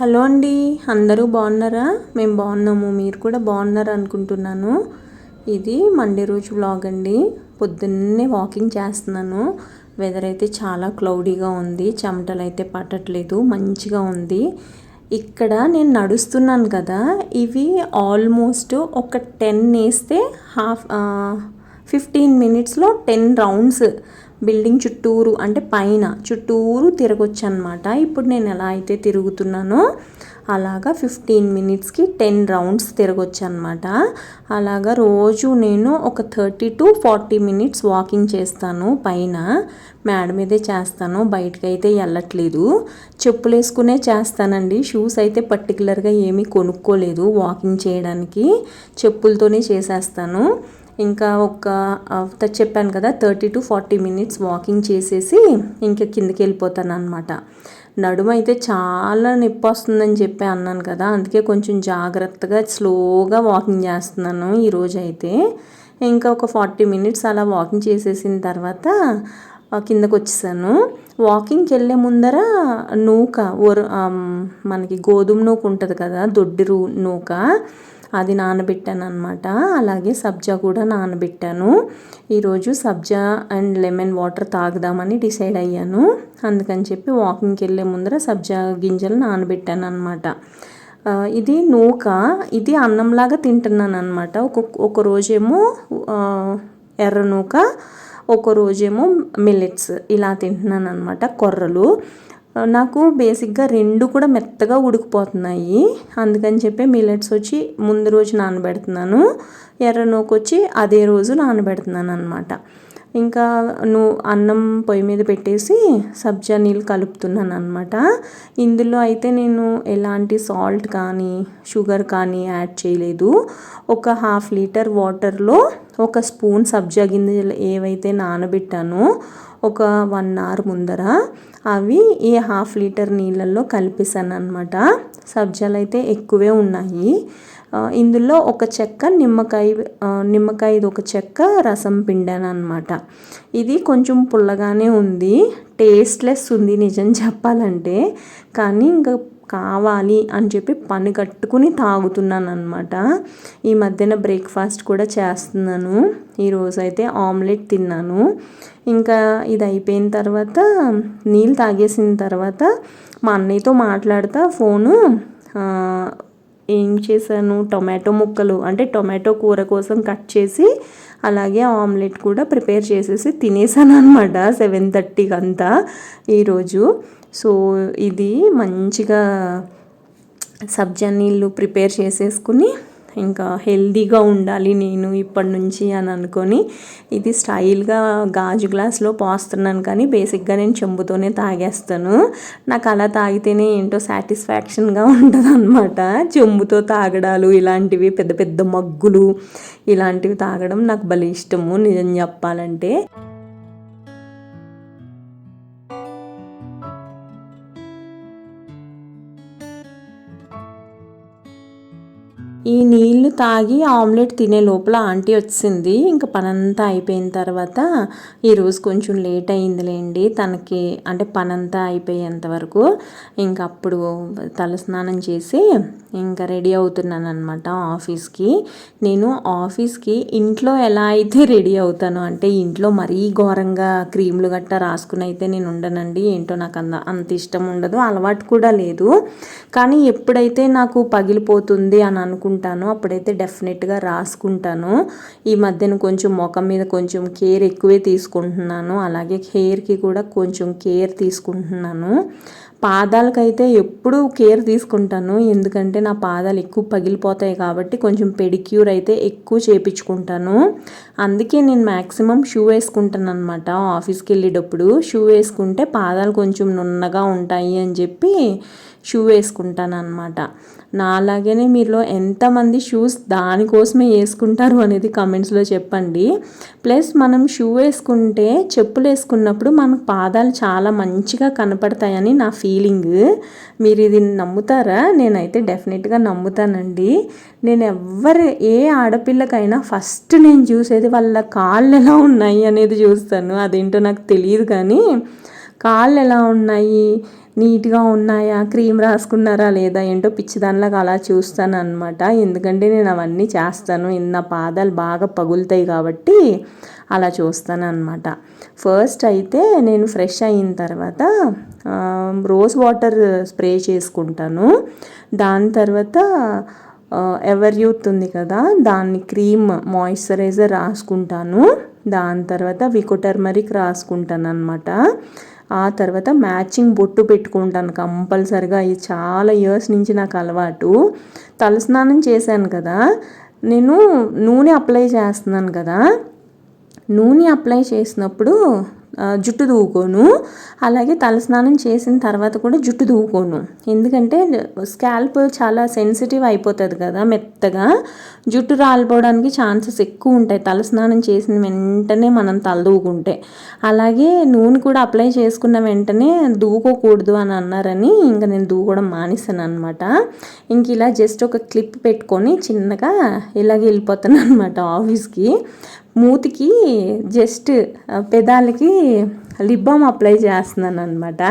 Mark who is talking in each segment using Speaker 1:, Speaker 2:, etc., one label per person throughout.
Speaker 1: Hello అండి అందరూ బాగున్నారా? మేము బాగున్నాము మీరు కూడా బాగున్నారు అనుకుంటున్నాను. ఇది మండే రోజు బ్లాగ్ అండి. పొద్దున్నే వాకింగ్ చేస్తున్నాను. వెదర్ అయితే చాలా క్లౌడీగా ఉంది. చెమటలు అయితే పట్టట్లేదు. మంచిగా ఉంది. ఇక్కడ నేను నడుస్తున్నాను కదా. ఇవి ఆల్మోస్ట్ ఒక టెన్ వేస్తే హాఫ్ ఫిఫ్టీన్ మినిట్స్లో టెన్ రౌండ్స్ బిల్డింగ్ చుట్టూరు అంటే పైన చుట్టూరు తిరగొచ్చు అనమాట ఇప్పుడు నేను ఎలా అయితే తిరుగుతున్నానో అలాగా ఫిఫ్టీన్ మినిట్స్కి టెన్ రౌండ్స్ తిరగొచ్చు అనమాట అలాగా రోజు నేను ఒక thirty to forty minutes walking చేస్తాను పైన. మేడ మీదే చేస్తాను బయటకు అయితే వెళ్ళట్లేదు. చెప్పులు వేసుకునే చేస్తానండి. షూస్ అయితే పర్టికులర్గా ఏమీ కొనుక్కోలేదు వాకింగ్ చేయడానికి. చెప్పులతోనే చేసేస్తాను. ఇంకా ఒక చెప్పాను కదా thirty to forty minutes walking చేసేసి ఇంకా కిందకి వెళ్ళిపోతాను అనమాట నడుము అయితే చాలా నొప్పి వస్తుందని చెప్పి అన్నాను కదా అందుకే కొంచెం జాగ్రత్తగా స్లోగా వాకింగ్ చేస్తున్నాను ఈరోజు అయితే ఇంకా ఒక ఫార్టీ మినిట్స్ అలా వాకింగ్ చేసేసిన తర్వాత కిందకు వచ్చేసాను వాకింగ్కి వెళ్ళే ముందర నూక ఒర మనకి గోధుమ నూక ఉంటుంది కదా దొడ్డి నూక అది నానబెట్టాను అనమాట అలాగే సబ్జా కూడా నానబెట్టాను. ఈరోజు సబ్జా అండ్ లెమన్ వాటర్ తాగుదామని డిసైడ్ అయ్యాను. అందుకని చెప్పి వాకింగ్కి వెళ్ళే ముందర సబ్జా గింజలు నానబెట్టాను అనమాట ఇది నూక. ఇది అన్నంలాగా తింటున్నాను అనమాట ఒక ఒక రోజేమో ఎర్ర నూక ఒక రోజేమో మిల్లెట్స్ ఇలా తింటున్నాను అనమాట కొర్రలు. నాకు బేసిక్గా రెండు కూడా మెత్తగా ఉడికిపోతున్నాయి. అందుకని చెప్పి మిల్లెట్స్ వచ్చి ముందు రోజు నానబెడుతున్నాను. ఎర్ర నూకు వచ్చి అదే రోజు నానబెడుతున్నాను అనమాట ఇంకా నువ్వు అన్నం పొయ్యి మీద పెట్టేసి సబ్జా నీళ్ళు కలుపుతున్నాను అనమాట ఇందులో అయితే నేను ఎలాంటి సాల్ట్ కానీ షుగర్ కానీ యాడ్ చేయలేదు. ఒక హాఫ్ లీటర్ వాటర్లో ఒక స్పూన్ సబ్జా గింజలు ఏవైతే నానబెట్టానో ఒక వన్ అవర్ ముందర అవి ఈ హాఫ్ లీటర్ నీళ్ళల్లో కలిపేసాను అనమాట సబ్జాలు అయితే ఎక్కువే ఉన్నాయి. ఇందులో ఒక చెక్క నిమ్మకాయ నిమ్మకాయది ఒక చెక్క రసం పిండాను అనమాట ఇది కొంచెం పుల్లగానే ఉంది. టేస్ట్లెస్ ఉంది నిజం చెప్పాలంటే. కానీ ఇంకా కావాలి అని చెప్పి పని కట్టుకుని తాగుతున్నాను అనమాట ఈ మధ్యన బ్రేక్ఫాస్ట్ కూడా చేస్తున్నాను. ఈరోజు అయితే ఆమ్లెట్ తిన్నాను. ఇంకా ఇది అయిపోయిన తర్వాత నీళ్ళు తాగేసిన తర్వాత మా అన్నయ్యతో మాట్లాడుతా ఫోను ఏం చేశాను? టొమాటో ముక్కలు అంటే టొమాటో కూర కోసం కట్ చేసి అలాగే ఆమ్లెట్ కూడా ప్రిపేర్ చేసేసి తినేసాను అనమాట సెవెన్ థర్టీకి అంతా ఈరోజు. సో ఇది మంచిగా సబ్జా నీళ్ళు ప్రిపేర్ చేసేసుకుని ఇంకా హెల్దీగా ఉండాలి నేను ఇప్పటి నుంచి అని అనుకొని ఇది స్టైల్గా గాజు గ్లాస్లో పోస్తున్నాను కానీ బేసిక్గా నేను చెంబుతోనే తాగేస్తాను. నాకు అలా తాగితేనే ఏంటో సాటిస్ఫాక్షన్గా ఉంటుంది అనమాట చెంబుతో తాగడాలు ఇలాంటివి పెద్ద పెద్ద మగ్గులు ఇలాంటివి తాగడం నాకు భలే ఇష్టము నిజం చెప్పాలంటే. ఈ నీళ్ళు తాగి ఆమ్లెట్ తినే లోపల ఆంటీ వచ్చింది. ఇంకా పనంతా అయిపోయిన తర్వాత ఈరోజు కొంచెం లేట్ అయిందిలేండి. తనకి అంటే పనంతా అయిపోయేంత వరకు ఇంక అప్పుడు తలస్నానం చేసి ఇంకా రెడీ అవుతున్నాను అనమాట ఆఫీస్కి. నేను ఆఫీస్కి ఇంట్లో ఎలా అయితే రెడీ అవుతాను అంటే ఇంట్లో మరీ ఘోరంగా క్రీములు గట్టా రాసుకుని అయితే నేను ఉండనండి. ఏంటో నాకు అంత అంత ఇష్టం ఉండదు అలవాటు కూడా లేదు. కానీ ఎప్పుడైతే నాకు పగిలిపోతుంది అని అనుకుంటున్నాను రాసుకుంటాను అప్పుడైతే డెఫినెట్గా రాసుకుంటాను. ఈ మధ్యన కొంచెం ముఖం మీద కొంచెం కేర్ ఎక్కువే తీసుకుంటున్నాను. అలాగే హెయిర్కి కూడా కొంచెం కేర్ తీసుకుంటున్నాను. పాదాలకైతే ఎప్పుడూ కేర్ తీసుకుంటాను. ఎందుకంటే నా పాదాలు ఎక్కువ పగిలిపోతాయి కాబట్టి కొంచెం పెడిక్యూర్ అయితే ఎక్కువ చేపించుకుంటాను. అందుకే నేను మ్యాక్సిమం షూ వేసుకుంటాను అనమాట ఆఫీస్కి వెళ్ళేటప్పుడు షూ వేసుకుంటే పాదాలు కొంచెం నున్నగా ఉంటాయి అని చెప్పి షూ వేసుకుంటాను అనమాట నాలాగనే మీలో ఎంతమంది షూస్ దానికోసమే వేసుకుంటారు అనేది కమెంట్స్లో చెప్పండి. ప్లస్ మనం షూ వేసుకుంటే చెప్పులు వేసుకున్నప్పుడు మనకు పాదాలు చాలా మంచిగా కనపడతాయని నా ఫీలింగ్. మీరు ఇది నమ్ముతారా? నేనైతే డెఫినెట్గా నమ్ముతానండి. నేను ఎవరు ఏ ఆడపిల్లకైనా ఫస్ట్ నేను చూసేది వాళ్ళ కాళ్ళు ఎలా ఉన్నాయి అనేది చూస్తాను. అదేంటో నాకు తెలియదు కానీ కాళ్ళు ఎలా ఉన్నాయి? నీట్గా ఉన్నాయా? క్రీమ్ రాసుకున్నారా లేదా? ఏంటో పిచ్చిదానిలాగా అలా చూస్తాను అనమాట ఎందుకంటే నేను అవన్నీ చేస్తాను. నా పాదాలు బాగా పగులుతాయి కాబట్టి అలా చూస్తాను అనమాట ఫస్ట్ అయితే నేను ఫ్రెష్ అయిన తర్వాత రోజ్ వాటర్ స్ప్రే చేసుకుంటాను. దాని తర్వాత ఎవర్ యూత్ ఉంది కదా దాన్ని క్రీమ్ మాయిశ్చరైజర్ రాసుకుంటాను. దాని తర్వాత వికోటర్మరిక్ రాసుకుంటాను అనమాట ఆ తర్వాత మ్యాచింగ్ బొట్టు పెట్టుకుంటాను కంపల్సరిగా. ఇది చాలా ఇయర్స్ నుంచి నాకు అలవాటు. తలస్నానం చేశాను కదా. నేను నూనె అప్లై చేస్తున్నాను కదా. నూనె అప్లై చేసినప్పుడు జుట్టు దువ్వుకోను అలాగే తలస్నానం చేసిన తర్వాత కూడా జుట్టు దువ్వుకోను ఎందుకంటే స్కాల్ప్ చాలా సెన్సిటివ్ అయిపోతుంది కదా మెత్తగా. జుట్టు రాలిపోవడానికి ఛాన్సెస్ ఎక్కువ ఉంటాయి తలస్నానం చేసిన వెంటనే మనం తల అలాగే నూనె కూడా అప్లై చేసుకున్న వెంటనే దువ్వుకోకూడదు అని అన్నారని ఇంకా నేను దువ్వుకోవడం మానేసాను అనమాట ఇంక ఇలా జస్ట్ ఒక క్లిప్ పెట్టుకొని చిన్నగా ఇలాగే వెళ్ళిపోతాను అనమాట ఆఫీస్కి. మూతికి జస్ట్ పెదాలకి లిప్ బామ్ అప్లై చేస్తున్నాను అనమాట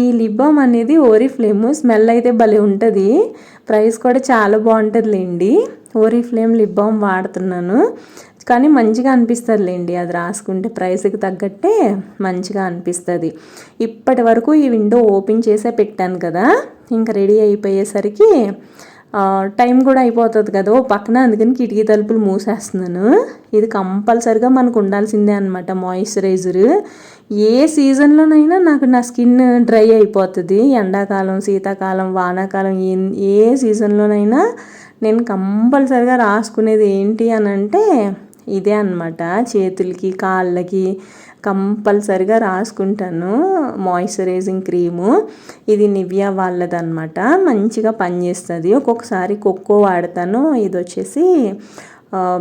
Speaker 1: ఈ లిప్ బామ్ అనేది ఓరిఫ్లేము స్మెల్ అయితే భలే ఉంటుంది. ప్రైస్ కూడా చాలా బాగుంటుందిలేండి. ఓరిఫ్లేమ్ లిప్ బామ్ వాడుతున్నాను. కానీ మంచిగా అనిపిస్తుందిలేండి. అది రాసుకుంటే ప్రైస్కి తగ్గట్టే మంచిగా అనిపిస్తుంది. ఇప్పటి వరకు ఈ విండో ఓపెన్ చేసే పెట్టాను కదా. ఇంకా రెడీ అయిపోయేసరికి టైం కూడా అయిపోతుంది కదా. ఓ పక్కన అందుకని కిటికీ తలుపులు మూసేస్తున్నాను. ఇది కంపల్సరిగా మనకు ఉండాల్సిందే అనమాట మాయిశ్చరైజర్ ఏ సీజన్లోనైనా నాకు నా స్కిన్ డ్రై అయిపోతుంది. ఎండాకాలం శీతాకాలం వానాకాలం ఏ సీజన్లోనైనా నేను కంపల్సరిగా రాసుకునేది ఏంటి అని అంటే ఇదే అనమాట చేతులకి కాళ్ళకి కంపల్సరిగా రాసుకుంటాను మాయిశ్చరైజింగ్ క్రీము ఇది నివియా వాళ్ళదనమాట మంచిగా పనిచేస్తుంది. ఒక్కొక్కసారి కొక్కో వాడతాను. ఇది వచ్చేసి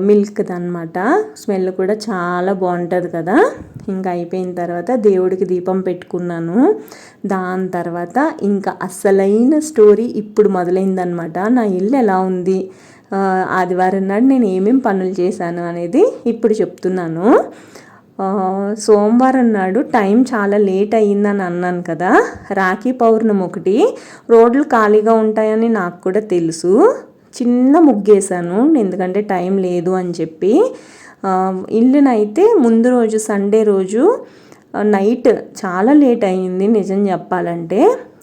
Speaker 1: మిల్క్ది అనమాట స్మెల్ కూడా చాలా బాగుంటుంది కదా. ఇంకా అయిపోయిన తర్వాత దేవుడికి దీపం పెట్టుకున్నాను. దాని తర్వాత ఇంకా అస్సలైన స్టోరీ ఇప్పుడు మొదలైందనమాట నా ఇల్లు ఎలా ఉంది? ఆదివారం నాడు నేను ఏమేమి పనులు చేశాను అనేది ఇప్పుడు చెప్తున్నాను. సోమవారం నాడు టైం చాలా లేట్ అయ్యిందని అన్నాను కదా. రాఖీ పౌర్ణమి ఒకటి. రోడ్లు ఖాళీగా ఉంటాయని నాకు కూడా తెలుసు. చిన్న ముగ్గేశాను. ఎందుకంటే టైం లేదు అని చెప్పి. ఇల్లునైతే ముందు రోజు సండే రోజు నైట్ చాలా లేట్ అయ్యింది నిజం చెప్పాలంటే.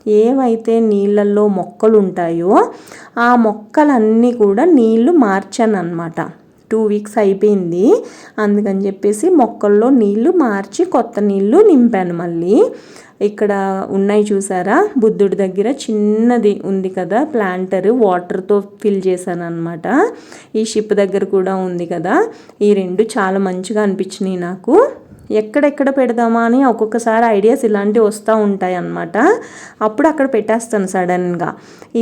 Speaker 1: ఏవైతే నీళ్ళల్లో మొక్కలు ఉంటాయో ఆ మొక్కలన్నీ కూడా నీళ్ళు మార్చాను అనమాట టూ వీక్స్ అయిపోయింది. అందుకని చెప్పేసి మొక్కల్లో నీళ్ళు మార్చి కొత్త నీళ్ళు నింపాను మళ్ళీ. ఇక్కడ ఉన్నాయి చూసారా? బుద్ధుడి దగ్గర చిన్నది ఉంది కదా ప్లాంటర్ వాటర్తో ఫిల్ చేశాను అనమాట ఈ షిప్ దగ్గర కూడా ఉంది కదా. ఈ రెండు చాలా మంచిగా అనిపించినాయి నాకు. ఎక్కడెక్కడ పెడదామా అని ఒక్కొక్కసారి ఐడియాస్ ఇలాంటివి వస్తూ ఉంటాయి అన్నమాట అప్పుడు అక్కడ పెట్టేస్తాను సడన్గా.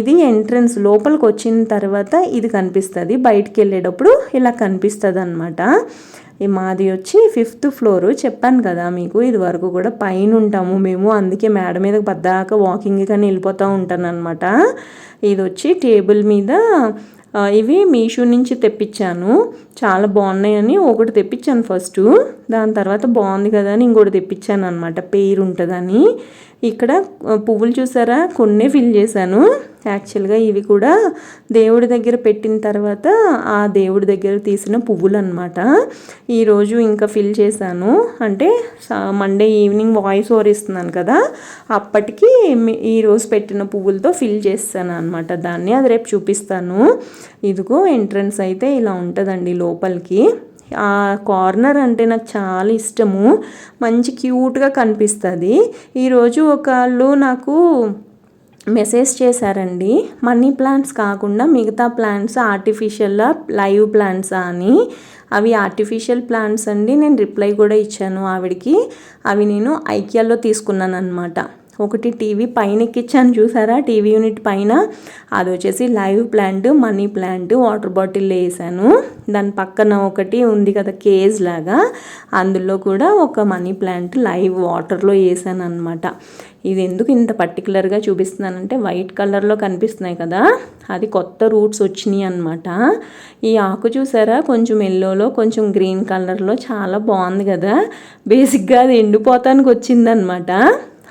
Speaker 1: ఇది ఎంట్రన్స్ లోపలికి వచ్చిన తర్వాత ఇది కనిపిస్తుంది. బయటికి వెళ్ళేటప్పుడు ఇలా కనిపిస్తుంది అనమాట మాది వచ్చి ఫిఫ్త్ ఫ్లోర్. చెప్పాను కదా మీకు ఇది వరకు కూడా పైన ఉంటాము మేము. అందుకే మేడ మీద పద్దాక వాకింగ్ కానీ వెళ్ళిపోతూ ఉంటాను అనమాట ఇది వచ్చి టేబుల్ మీద ఇవి మీషో నుంచి తెప్పించాను. చాలా బాగున్నాయని ఒకటి తెప్పించాను ఫస్ట్. దాని తర్వాత బాగుంది కదా అని ఇంకోటి తెప్పించాను అనమాట పేరు ఉంటుందని. ఇక్కడ పువ్వులు చూసారా? కొన్నే ఫిల్ చేశాను. యాక్చువల్గా ఇవి కూడా దేవుడి దగ్గర పెట్టిన తర్వాత ఆ దేవుడి దగ్గర తీసిన పువ్వులు అనమాట ఈరోజు ఇంకా ఫిల్ చేశాను. అంటే మండే ఈవినింగ్ వాయిస్ ఓవర్ ఇస్తున్నాను కదా. అప్పటికి ఈరోజు పెట్టిన పువ్వులతో ఫిల్ చేస్తాను అనమాట దాన్ని అది రేపు చూపిస్తాను. ఇదిగో ఎంట్రన్స్ అయితే ఇలా ఉంటుందండి లోపలికి. ఆ కార్నర్ అంటే నాకు చాలా ఇష్టము. మంచి క్యూట్గా కనిపిస్తుంది. ఈరోజు ఒకళ్ళు నాకు మెసేజ్ చేశారండి. మనీ ప్లాంట్స్ కాకుండా మిగతా ప్లాంట్స్ ఆర్టిఫిషియల్ లైవ్ ప్లాంట్స్ అని. అవి ఆర్టిఫిషియల్ ప్లాంట్స్ అండి. నేను రిప్లై కూడా ఇచ్చాను ఆవిడికి. అవి నేను ఐక్యాల్లో తీసుకున్నాను అనమాట ఒకటి టీవీ పైన ఎక్కించాను చూసారా? టీవీ యూనిట్ పైన. అది వచ్చేసి live plant money plant water bottle వేసాను దాని పక్కన ఒకటి ఉంది కదా కేజ్ లాగా. అందులో కూడా ఒక మనీ ప్లాంట్ లైవ్ వాటర్లో వేసాను అనమాట ఇది ఎందుకు ఇంత పర్టికులర్గా చూపిస్తున్నానంటే వైట్ కలర్లో కనిపిస్తున్నాయి కదా. అది కొత్త రూట్స్ వచ్చినాయి అనమాట ఈ ఆకు చూసారా? కొంచెం ఎల్లోలో కొంచెం గ్రీన్ కలర్లో చాలా బాగుంది కదా. బేసిక్గా అది ఎండిపోతానికి వచ్చిందనమాట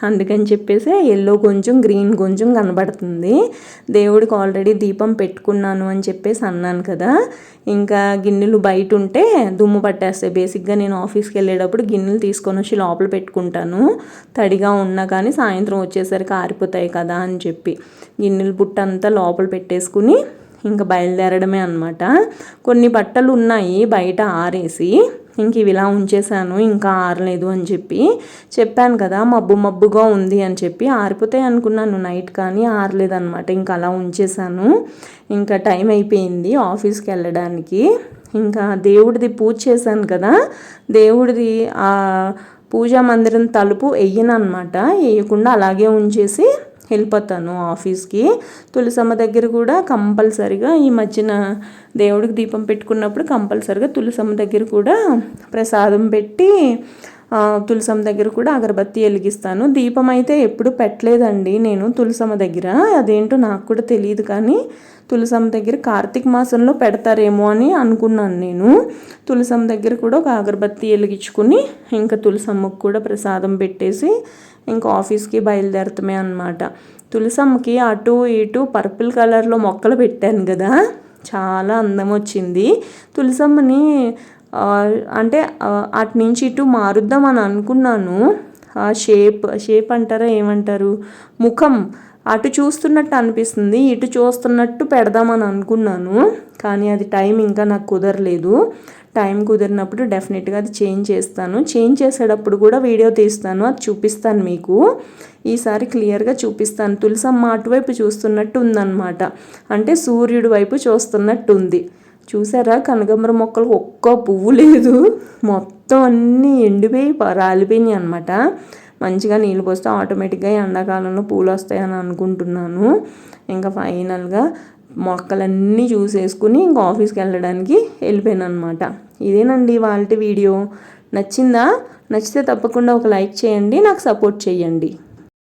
Speaker 1: అందుకని చెప్పేసి ఎల్లో కొంచెం గ్రీన్ కొంచెం కనబడుతుంది. దేవుడికి ఆల్రెడీ దీపం పెట్టుకున్నాను అని చెప్పేసి అన్నాను కదా. ఇంకా గిన్నెలు బయట ఉంటే దుమ్ము పట్టేస్తాయి. బేసిక్గా నేను ఆఫీస్కి వెళ్ళేటప్పుడు గిన్నెలు తీసుకొని వచ్చి లోపల పెట్టుకుంటాను. తడిగా ఉన్నా కానీ సాయంత్రం వచ్చేసరికి ఆరిపోతాయి కదా అని చెప్పి. గిన్నెలు బుట్ట అంతా లోపల పెట్టేసుకుని ఇంకా బయలుదేరడమే అనమాట కొన్ని బట్టలు ఉన్నాయి బయట ఆరేసి ఇంక ఇవి ఇలా ఉంచేసాను ఇంకా ఆరలేదు అని చెప్పి చెప్పాను కదా మబ్బు మబ్బుగా ఉంది అని చెప్పి ఆరిపోతే అనుకున్నాను నైట్ కానీ ఆరలేదనమాట ఇంకా అలా ఉంచేసాను ఇంకా టైం అయిపోయింది ఆఫీస్కి వెళ్ళడానికి. ఇంకా దేవుడిది పూజ చేశాను కదా దేవుడిది ఆ పూజా మందిరం తలుపు వెయ్యనమాట వేయకుండా అలాగే ఉంచేసి వెళ్ళిపోతాను ఆఫీస్కి. తులసమ్మ దగ్గర కూడా కంపల్సరిగా ఈ మధ్యన దేవుడికి దీపం పెట్టుకున్నప్పుడు కంపల్సరిగా తులసమ్మ దగ్గర కూడా ప్రసాదం పెట్టి తులసమ్మ దగ్గర కూడా అగరబత్తి వెలిగిస్తాను. దీపం అయితే ఎప్పుడు పెట్టలేదండి నేను తులసమ్మ దగ్గర. అదేంటో నాకు కూడా తెలియదు కానీ తులసమ్మ దగ్గర కార్తీక మాసంలో పెడతారేమో అని అనుకున్నాను నేను. తులసమ్మ దగ్గర కూడా ఒక అగరబత్తి వెలిగించుకుని ఇంకా తులసమ్మకు కూడా ప్రసాదం పెట్టేసి ఇంకా ఆఫీస్కి బయలుదేరతమే అనమాట తులసమ్మకి అటు ఇటు పర్పుల్ కలర్లో మొక్కలు పెట్టాను కదా. చాలా అందం వచ్చింది. తులసమ్మని అంటే అటు నుంచి ఇటు మారుద్దాం అని అనుకున్నాను. ఆ షేప్ షేప్ అంటారా ఏమంటారు? ముఖం. అటు చూస్తున్నట్టు అనిపిస్తుంది ఇటు చూస్తున్నట్టు పెడదామని అనుకున్నాను. కానీ అది టైం ఇంకా నాకు కుదరలేదు. టైం కుదిరినప్పుడు డెఫినెట్గా అది చేంజ్ చేస్తాను. చేంజ్ చేసేటప్పుడు కూడా వీడియో తీస్తాను అది చూపిస్తాను మీకు. ఈసారి క్లియర్గా చూపిస్తాను. తులసమ్మ అటువైపు చూస్తున్నట్టు ఉందన్నమాట. అంటే సూర్యుడి వైపు చూస్తున్నట్టు ఉంది. చూసారా? కనకాంబర మొక్కలు ఒక్క పువ్వు లేదు. మొత్తం అన్నీ ఎండిపోయి రాలిపోయినాయి అనమాట మంచిగా నీళ్ళు పోస్తే ఆటోమేటిక్గా ఎండాకాలంలో పూలు వస్తాయని అనుకుంటున్నాను. ఇంకా ఫైనల్గా మొక్కలన్నీ చూసేసుకుని ఇంకా ఆఫీస్కి వెళ్ళడానికి వెళ్ళిపోయాను అనమాట ఇదేనండి వాళ్ళ వీడియో. నచ్చిందా? నచ్చితే తప్పకుండా ఒక లైక్ చేయండి నాకు సపోర్ట్ చేయండి.